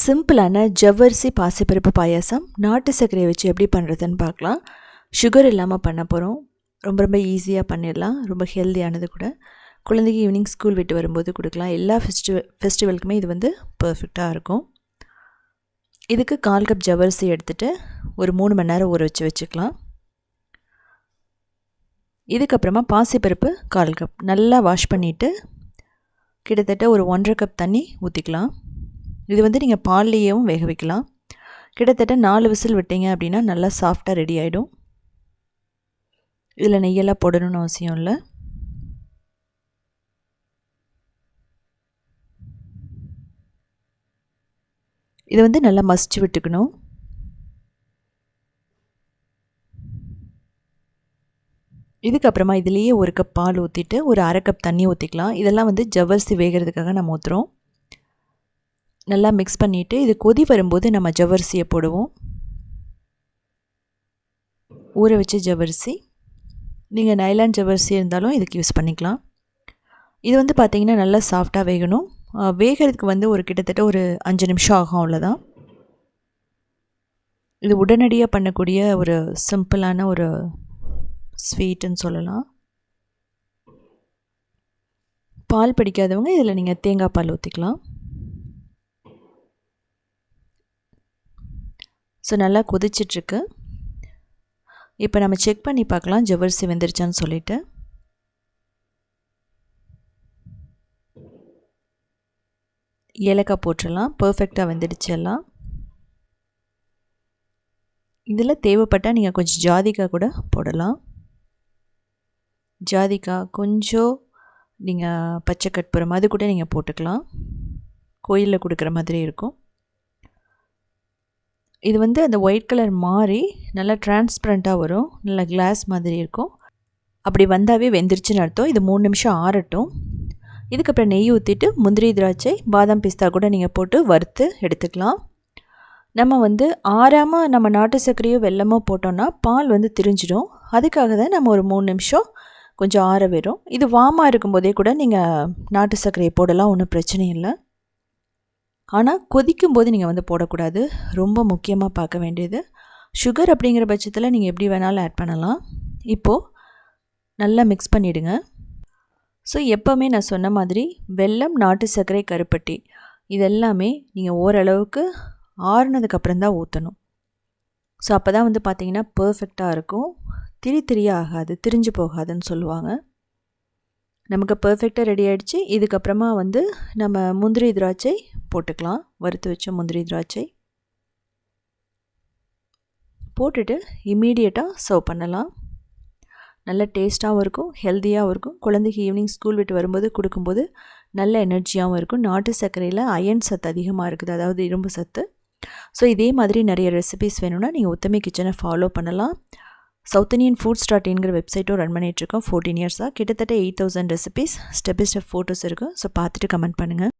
சிம்பிளான ஜவ்வரிசி பாசிப்பருப்பு பாயாசம் நாட்டு சர்க்கரையை வச்சு எப்படி பண்ணுறதுன்னு பார்க்கலாம். சுகர் இல்லாமல் பண்ண போகிறோம் ரொம்ப ரொம்ப ஈஸியாக பண்ணிடலாம். ரொம்ப ஹெல்த்தியானது கூட. குழந்தைக்கு ஈவினிங் ஸ்கூல் விட்டு வரும்போது கொடுக்கலாம். எல்லா ஃபெஸ்டிவல் ஃபெஸ்டிவலுக்குமே இது வந்து பர்ஃபெக்டாக இருக்கும். இதுக்கு கால் கப் ஜவ்வரிசி எடுத்துகிட்டு ஒரு மூணு மணி நேரம் ஊற வச்சு வச்சுக்கலாம். இதுக்கப்புறமா பாசிப்பருப்பு கால் கப் நல்லா வாஷ் பண்ணிவிட்டு கிட்டத்தட்ட ஒரு ஒன்றரை கப் தண்ணி ஊற்றிக்கலாம் இது வந்து நீங்கள் பால்லேயும் வேக வைக்கலாம். கிட்டத்தட்ட நாலு விசில் விட்டீங்க அப்படின்னா நல்லா சாஃப்டாக ரெடி ஆகிடும் இதில் நெய்யெல்லாம் போடணும்னு அவசியம் இல்லை. இதை வந்து நல்லா மசிச்சு விட்டுக்கணும். இதுக்கப்புறமா இதுலேயே ஒரு கப் பால் ஊற்றிட்டு ஒரு அரை கப் தண்ணி ஊற்றிக்கலாம் இதெல்லாம் வந்து ஜவ்வரிசி வேகிறதுக்காக நம்ம ஊற்றுறோம் நல்லா மிக்ஸ் பண்ணிவிட்டு இது கொதி வரும்போது நம்ம ஜவ்வரிசியை போடுவோம். ஊற வச்ச ஜவ்வரிசி. நீங்கள் நைலான் ஜவ்வரிசி இருந்தாலும் இதுக்கு யூஸ் பண்ணிக்கலாம். இது வந்து பார்த்திங்கன்னா நல்லா சாஃப்டாக வேகணும். வேகிறதுக்கு வந்து ஒரு கிட்டத்தட்ட ஒரு அஞ்சு நிமிஷம் ஆகும் அவ்வளோதான் இது உடனடியாக பண்ணக்கூடிய ஒரு சிம்பிளான ஒரு ஸ்வீட்டுன்னு சொல்லலாம். பால் பிடிக்காதவங்க இதில் நீங்கள் தேங்காய் பால் ஊற்றிக்கலாம் ஸோ நல்லா கொதிச்சிட்ருக்கு. இப்போ நம்ம செக் பண்ணி பார்க்கலாம். ஜவ்வரிசி வெந்துருச்சான்னு சொல்லிவிட்டு ஏலக்காய் போட்டுடலாம். பர்ஃபெக்டாக வெந்துடுச்சு எல்லாம். இதில் தேவைப்பட்டால் நீங்கள் கொஞ்சம் ஜாதிக்காய் கூட போடலாம். ஜாதிக்காய் கொஞ்சம் நீங்கள் பச்சை கற்பூரம் அது கூட நீங்கள் போட்டுக்கலாம். கோயிலில் கொடுக்குற மாதிரி இருக்கும். இது வந்து அந்த ஒயிட் கலர் மாறி நல்லா டிரான்ஸ்பரண்ட்டாக வரும். நல்லா கிளாஸ் மாதிரி இருக்கும். அப்படி வந்தாவே வெந்துருச்சுன்னு அர்த்தம். இது மூணு நிமிஷம் ஆறட்டும். இதுக்கப்புறம் நெய் ஊற்றிட்டு முந்திரி திராட்சை பாதாம் பிஸ்தா கூட நீங்கள் போட்டு வறுத்து எடுத்துக்கலாம். நம்ம வந்து ஆறாமல் நம்ம நாட்டு சர்க்கரையோ வெள்ளமோ போட்டோன்னா பால் வந்து திரிஞ்சிடும். அதுக்காக தான் நம்ம ஒரு மூணு நிமிஷம் கொஞ்சம் ஆற வரும் இது வாமாக இருக்கும்போதே கூட நீங்கள் நாட்டு சர்க்கரையை போடலாம். ஒன்றும் பிரச்சனை இல்லை. ஆனால் கொதிக்கும் போது நீங்கள் வந்து போடக்கூடாது. ரொம்ப முக்கியமாக பார்க்க வேண்டியது. சுகர் அப்படிங்கிற பட்சத்தில் நீங்கள் எப்படி வேணாலும் ஆட் பண்ணலாம். இப்போது நல்லா மிக்ஸ் பண்ணிவிடுங்க ஸோ எப்போவுமே நான் சொன்ன மாதிரி வெல்லம் நாட்டு சர்க்கரை கருப்பட்டி இதெல்லாமே நீங்கள் ஓரளவுக்கு ஆறுனதுக்கப்புறம் தான் ஊற்றணும் ஸோ அப்போ தான் வந்து பார்த்திங்கன்னா பர்ஃபெக்டாக இருக்கும். திரி திரியாக ஆகாது திரிஞ்சு போகாதுன்னு சொல்லுவாங்க. நமக்கு பர்ஃபெக்டாக ரெடி ஆகிடுச்சு இதுக்கப்புறமா வந்து நம்ம முந்திரி திராட்சை போட்டுக்கலாம். வறுத்து வச்ச முந்திரி திராட்சை. போட்டுட்டு இம்மீடியட்டாக சர்வ் பண்ணலாம். நல்ல டேஸ்ட்டாகவும் இருக்கும் ஹெல்த்தியாகவும் இருக்கும். குழந்தைக்கு ஈவினிங் ஸ்கூல் விட்டு வரும்போது கொடுக்கும்போது நல்ல எனர்ஜியாகவும் இருக்கும். நாட்டு சர்க்கரையில் அயன் சத்து அதிகமாக இருக்குது அதாவது இரும்பு சத்து. ஸோ இதே மாதிரி நிறைய ரெசிபிஸ் வேணும்னா நீங்கள் உத்தமி கிச்சனை ஃபாலோ பண்ணலாம். சவுத் இண்டியன் ஃபுட்ஸ் டாட் இன்கிற வெப்சைட்டும் ரன் பண்ணிகிட்ருக்கோம் ஃபோர்டீன் இயர்ஸாக கிட்டத்தட்ட eight thousand recipes step by step photos இருக்கும் ஸோ பார்த்துட்டு கமெண்ட் பண்ணுங்கள்